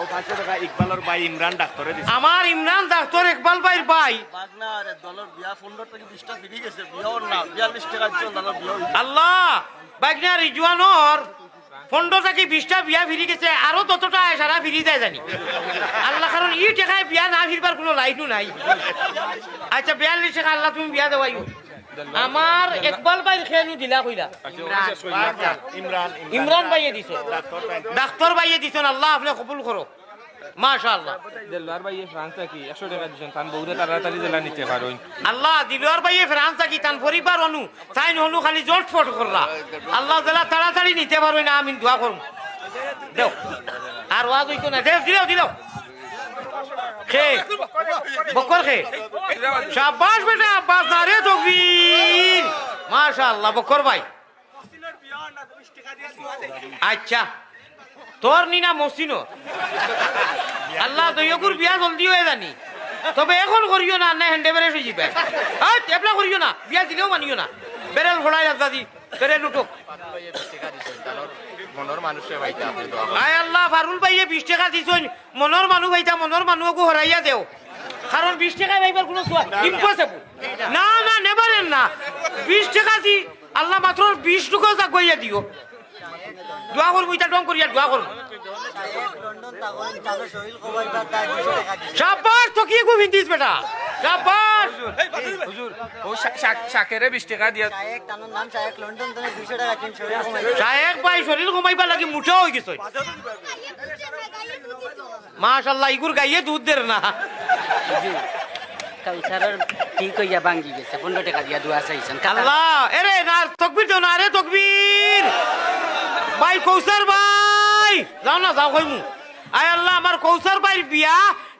ও পাঁচশো টাকা ইকবালের ভাই ইমরান ডাক্তারে দিছে। আমার ইমরান ডাক্তার ইকবাল ভাইয়ের ভাই। বাগনা আরে দলের বিয়া পনেরো থেকে বিশটা ফিরি গেছে। বিয়াও না বিয়াল্লিশ টাকা দিচ্ছে দলের বিয়া আল্লাহ বাইকনা রিজওয়ানোর পনেরো থেকে বিশটা বিয়া ফিরি গেছে। আরও ততটা সারা ফিরি যায় জানি। আল্লাহ কারণ ই টেকায় বিয়া না ফিরবার কোনো লাইনও নাই। আচ্ছা বিয়াল্লিশ টাকা আল্লাহ তুমি বিয়া দেওয়াইও। আমার একবাল ভাই খেয়ে দিলা কইলা ইমরান ইমরান ভাইয়ে দিছে ডাক্তার ভাই ডাক্তার ভাইয়ে দিছেন আল্লাহ আপনি কবুল করো মাশা আল্লাহ দেলোয়ার ভাই ফ্রান্স থাকি একশো টাকা দিচ্ছেন তান বহুতে তাড়াতাড়ি জেলা নিতে পারো আল্লাহ দিলওয়ার ভাইয়ে ফ্রান্স থাকি তান পরিবার অনু তাই খালি জট ফট করলা আল্লাহ জেলা তাড়াতাড়ি নিতে পারবে না আমি দোয়া করুন দেও আর ওয়াজ হইতো না দেও দিলেও দিলেও খে বকর খে শাবাশ বেটা আব্বাস না রে তকবীর মাশাআল্লাহ বকর ভাই। আচ্ছা তোর নিনা মসিনো আল্লাহ দইয়কুর বিয়া জলদি হয়ে জানি। তবে এখন করিও না না হ্যান্ডে বেড়ে হয়ে যাবে হ্যাঁ এবলা করিও না বিয়া দিলেও মানিও না। বেরেল ফোড়াই দাদি বেরেল উঠুক। ভাইটা আয় আল্লাহ ফারুল ভাইয়ে বিশ টাকা দিছন মনের মানুষ ভাইতা মনের মানুহকো হরাইয়া দেও। কারণ বিশ টাকা ভাইবার কোনো ইম্পসিবল দি আল্লাহ মাত্র বিশ টুকু জাগইয়া দিও। দোয়া করব ইটা ডং করিয়া দোয়া করব তো কি বেটা? হুজুর ও শাকেরে টাকা দিয়া। শায়েক তানোর নাম শায়েক লন্ডন তানে দুশো টাকা দিন শহীদ খবর শায়েক ভাই শরীর কমাইবা লাগি মুঠা হয়ে গেছে। মাশাল্লাহ ইগুর গাইয়ে দুধ দের না। কাউসারের ঠিক কইয়া ভাঙ্গি গেছে, পনেরো টাকা দিয়া দুয়া চাইছেন আল্লাহ, এরে না তকবির দেও না আরে তকবির। ভাই, কৌসার ভাই। যাও না, যাও কইমু। আয় আল্লাহ, আমার কৌসার ভাই বিয়া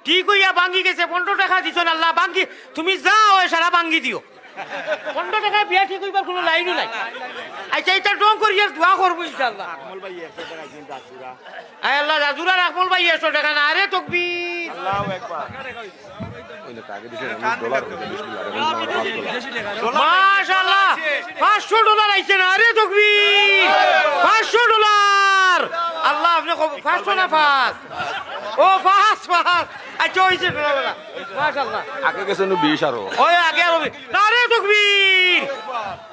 ঠিক হইয়া ভাঙ্গি গেছে, পনেরো টাকা দিছ আল্লাহ, ভাঙ্গি। তুমি যাও, এ সারা ভাঙ্গি দিও। পনেরো টাকা বিয়া ঠিক হইবার কোনো লাইনও নাই। আচ্ছা এটা ডং আর দোয়া করব ইনশাল্লাহ আমল ভাই একশো টাকা দিন ডাক্তারা আয় আল্লাহ রাজুরা রাখমল ভাই একশো টাকা না আরে তকবি আল্লাহ একবার। মাশাআল্লাহ পাঁচশো ডলার আইছে না আরে তকবীর পাঁচশো ডলার আল্লাহ পাঁচশো না পাঁচ ও পাঁচ পাঁচ আচ্ছা হয়েছে মাশাআল্লাহ। আগে গেছে বিশ আরও। ওই আগে আর হবে। না রে তকবীর।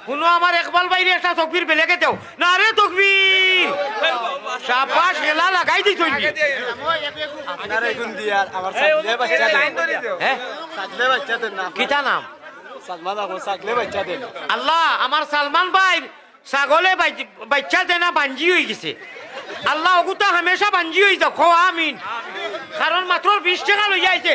শুনো আমার একবাল বাইরে একটা তকবীর বেলেগে দেও। না রে তকবীর। সাবাস খেলা লাগাই আপনার আমার বাচ্চা দেন হ্যাঁ সাকলে বাচ্চা দেন না কিতা নাম। সালমান আগো সাকলে বাচ্চা দেন আল্লাহ আমার সালমান ভাই ছাগলে বাই- বাচ্চা দেনা বাঞ্জি হয়ে গেছে। আল্লাহ ওগুতা হামেশা বাঞ্জি হয়ে যাও খো আমিন। কারণ মাত্র বিশ টাকা লইয়া আইছে।